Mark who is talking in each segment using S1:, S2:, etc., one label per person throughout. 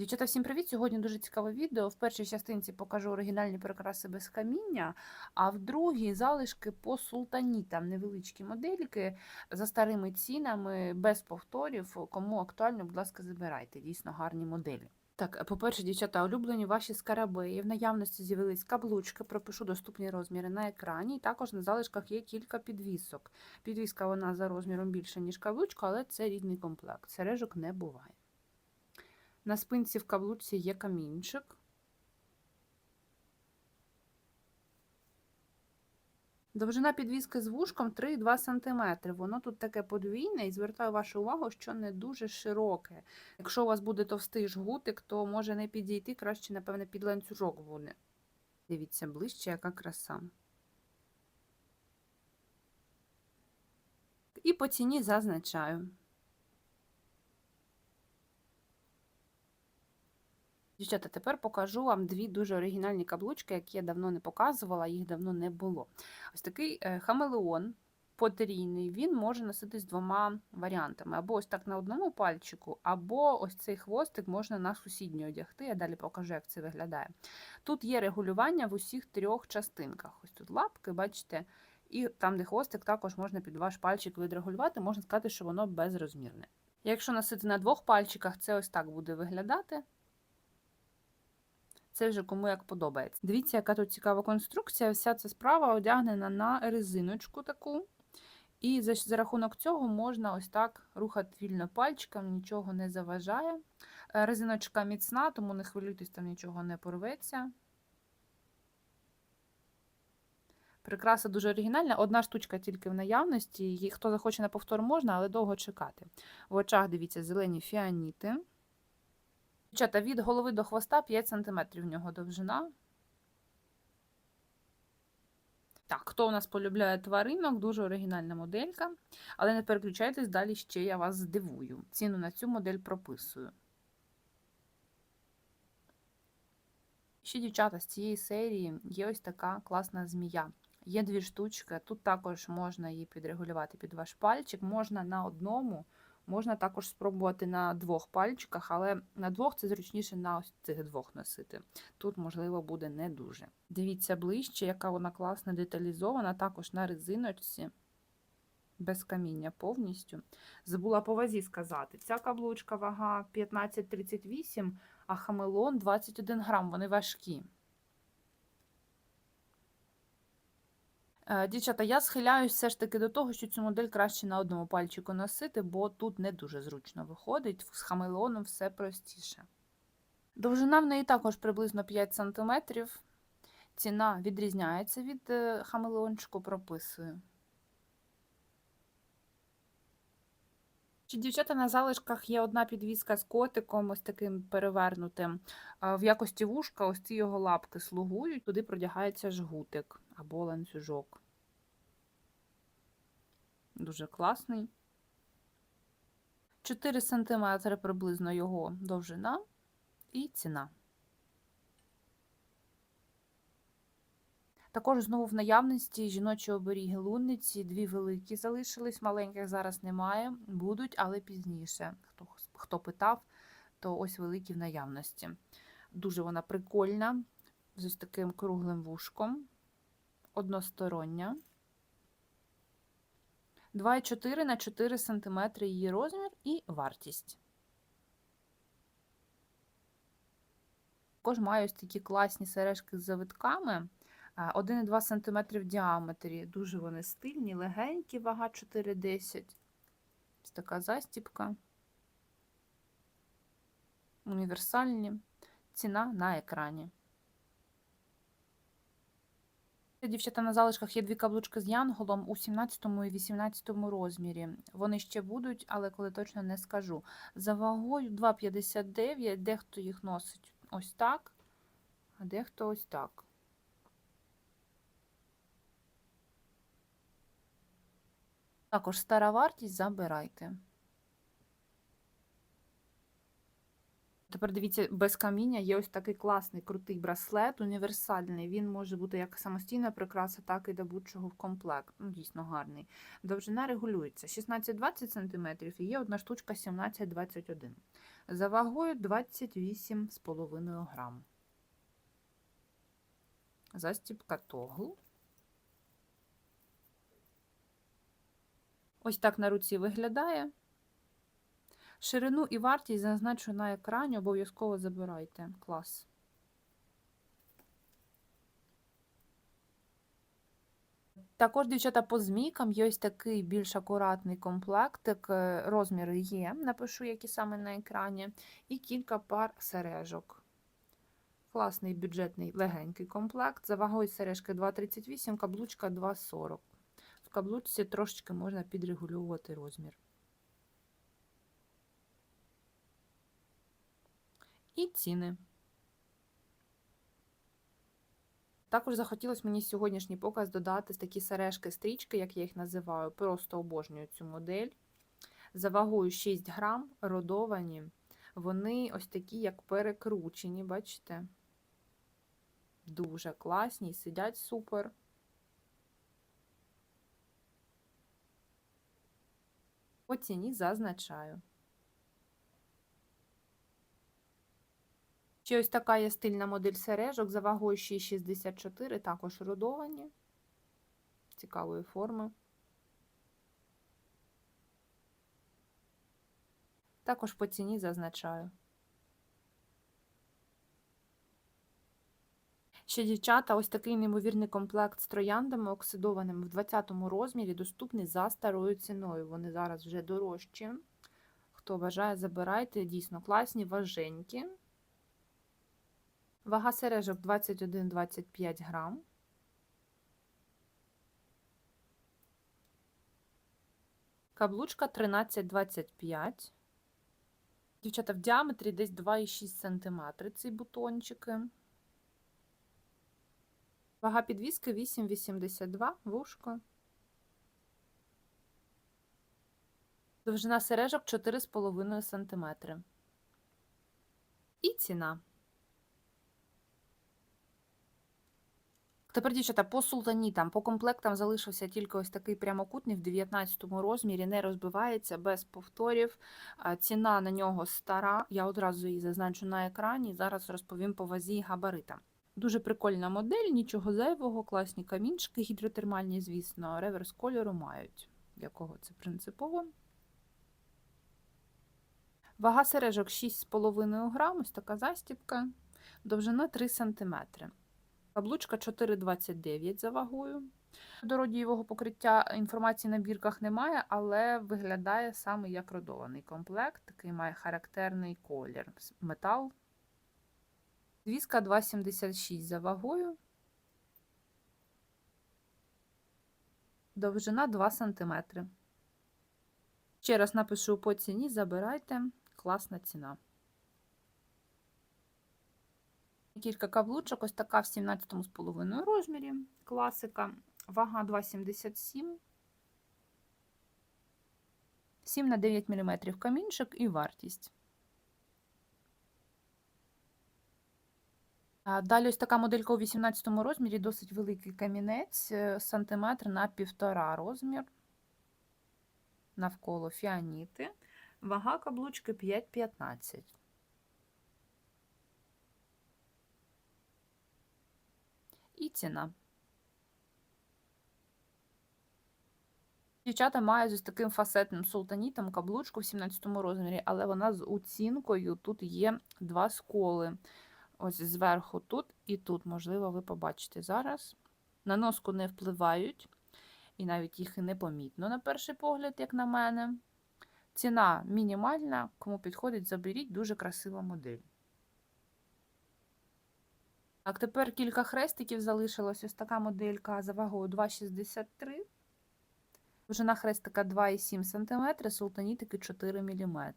S1: Дівчата, всім привіт! Сьогодні дуже цікаве відео. В першій частинці покажу оригінальні прикраси без каміння, а в другій залишки по султанітам, невеличкі модельки за старими цінами, без повторів. Кому актуально, будь ласка, забирайте. Дійсно гарні моделі. Так, по-перше, дівчата, улюблені ваші скарабеї. В наявності з'явились каблучки, пропишу доступні розміри на екрані. Також на залишках є кілька підвісок. Підвіска вона за розміром більше, ніж каблучка, але це рідний комплект. Сережок не буває. На спинці в каблучці є камінчик. Довжина підвіски з вушком 3,2 см. Воно тут таке подвійне і звертаю вашу увагу, що не дуже широке. Якщо у вас буде товстий жгутик, то може не підійти, краще, напевне, під ланцюжок буде. Дивіться ближче, яка краса. І по ціні зазначаю. Дівчата, тепер покажу вам дві дуже оригінальні каблучки, які я давно не показувала, їх давно не було. Ось такий е, хамелеон потрійний, він може носитись двома варіантами: або ось так на одному пальчику, або ось цей хвостик можна на сусідній одягти. Я далі покажу, як це виглядає. Тут є регулювання в усіх трьох частинках. Ось тут лапки, бачите, і там, де хвостик, також можна під ваш пальчик відрегулювати, можна сказати, що воно безрозмірне. Якщо носити на двох пальчиках, це ось так буде виглядати. Це вже кому як подобається. Дивіться, яка тут цікава конструкція. Вся ця справа одягнена на резиночку таку. І за, за рахунок цього можна ось так рухати вільно пальчиком, нічого не заважає. Е, резиночка міцна, тому не хвилюйтесь, там нічого не порветься. Прикраса дуже оригінальна. Одна штучка тільки в наявності. Її, хто захоче на повтор можна, але довго чекати. В очах дивіться зелені фіаніти. Дівчата, від голови до хвоста 5 см в нього довжина. Так, хто у нас полюбляє тваринок, дуже оригінальна моделька. Але не переключайтесь, далі ще я вас здивую. Ціну на цю модель прописую. Ще, дівчата, з цієї серії є ось така класна змія. Є дві штучки. Тут також можна її підрегулювати під ваш пальчик, можна на одному. Можна також спробувати на двох пальчиках, але на двох це зручніше на ось цих двох носити. Тут, можливо, буде не дуже. Дивіться ближче, яка вона класно деталізована, також на резиночці, без каміння повністю. Забула по вазі сказати. Ця каблучка вага 15-38, а хамелон 21 грам, вони важкі. Дівчата, я схиляюсь все ж таки до того, що цю модель краще на одному пальчику носити, бо тут не дуже зручно виходить, з хамелеоном все простіше. Довжина в неї також приблизно 5 см. Ціна відрізняється від е, хамелеончику, прописую. Чи дівчата на залишках є одна підвіска з котиком, ось таким перевернутим. В якості вушка ось ці його лапки слугують, туди продягається жгутик або ланцюжок. Дуже класний. 4 см приблизно його довжина і ціна. Також знову в наявності жіночі оберіги лунниці, дві великі залишились, маленьких зараз немає, будуть, але пізніше. Хто, хто питав, то ось великі в наявності. Дуже вона прикольна, з ось таким круглим вушком, одностороння. 2,4 на 4 см її розмір і вартість. Також маю ось такі класні сережки з завитками. 1,2 см в діаметрі. Дуже вони стильні, легенькі, вага 4,10. Ось така застіпка. Універсальні. Ціна на екрані. Дівчата на залишках є дві каблучки з янголом у 17 і 18 розмірі. Вони ще будуть, але коли точно не скажу. За вагою 2,59, дехто їх носить ось так, а дехто ось так. Також стара вартість забирайте. Тепер дивіться, без каміння є ось такий класний крутий браслет, універсальний. Він може бути як самостійна прикраса, так і до будь-чого в комплект. Ну, Дійсно гарний. Довжина регулюється 16-20 см і є одна штучка 17-21 За вагою 28,5 грам. Застібка тогл. Ось так на руці виглядає. Ширину і вартість зазначу на екрані, обов'язково забирайте. Клас. Також, дівчата, по змійкам є ось такий більш акуратний комплектик. е, Розміри є, напишу, які саме на екрані, і кілька пар сережок. Класний бюджетний легенький комплект. За вагою сережки 2,38, каблучка 2,40. В каблучці трошечки можна підрегулювати розмір. І ціни. Також захотілося мені сьогоднішній показ додати такі сережки-стрічки, як я їх називаю. Просто обожнюю цю модель. За вагою 6 грам, родовані. Вони ось такі, як перекручені, бачите? Дуже класні, сидять супер. По ціні зазначаю. Ще ось така є стильна модель сережок за вагою 6,64, також родовані, цікавої форми. Також по ціні зазначаю. Ще, дівчата, ось такий неймовірний комплект з трояндами оксидованими в 20 розмірі, доступний за старою ціною. Вони зараз вже дорожчі. Хто бажає, забирайте, дійсно класні, важенькі. Вага сережок 21-25 грам. Каблучка 13-25. Дівчата, в діаметрі десь 2,6 см ці бутончики. Вага підвіски 8,82 вушко. Довжина сережок 4,5 см. І ціна. Тепер, дівчата, по султанітам, по комплектам залишився тільки ось такий прямокутний в 19 розмірі, не розбивається без повторів. Ціна на нього стара, я одразу її зазначу на екрані. Зараз розповім по вазі і габаритам. Дуже прикольна модель, нічого зайвого, класні камінчики, гідротермальні, звісно, реверс кольору мають. Для кого це принципово. Вага сережок 6,5 грам, ось така застібка, довжина 3 см. Каблучка 4,29 за вагою. До родієвого покриття інформації на бірках немає, але виглядає саме як родований комплект, такий має характерний колір. Метал. Звізка 2,76 за вагою. Довжина 2 см. Ще раз напишу по ціні, забирайте. Класна ціна. Кілька каблучок, ось така в 17,5 розмірі. Класика. Вага 2,77. 7 на 9 мм камінчик і вартість. Далі ось така моделька у 18 розмірі, досить великий камінець, сантиметр на півтора розмір. Навколо фіаніти. Вага каблучки 5,15. І ціна. Дівчата мають ось таким фасетним султанітом каблучку в 17 розмірі, але вона з оцінкою тут є два сколи. Ось зверху тут і тут, можливо, ви побачите зараз. На носку не впливають, і навіть їх і не помітно, на перший погляд, як на мене. Ціна мінімальна, кому підходить, заберіть дуже красива модель. Так, тепер кілька хрестиків залишилось. Ось така моделька за вагою 2,63. Довжина хрестика 2,7 см, султанітики 4 мм.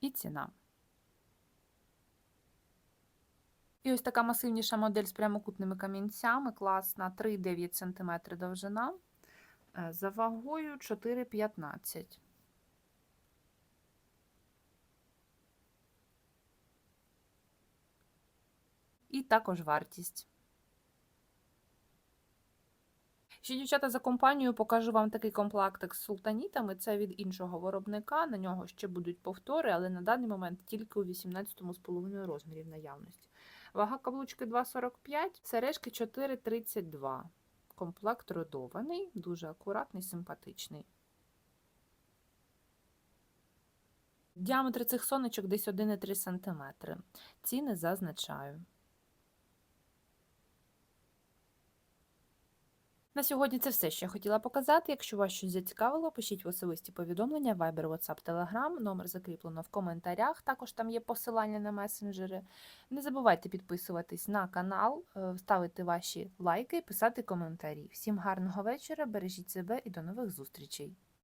S1: І ціна. І ось така масивніша модель з прямокутними камінцями, класна 3,9 см довжина, за вагою 4,15 І також вартість. Ще, дівчата, за компанію покажу вам такий комплектик з султанітами. Це від іншого виробника. На нього ще будуть повтори, але на даний момент тільки у 18,5 розмірі в наявності. Вага каблучки 2,45, сережки 4,32. Комплект родований, дуже акуратний, симпатичний. Діаметр цих сонечок десь 1,3 см. Ціни зазначаю. На сьогодні це все, що я хотіла показати. Якщо вас щось зацікавило, пишіть в особисті повідомлення Viber, WhatsApp, Telegram. Номер закріплено в коментарях. Також там є посилання на месенджери. Не забувайте підписуватись на канал, е, ставити ваші лайки, писати коментарі. Всім гарного вечора, бережіть себе і до нових зустрічей!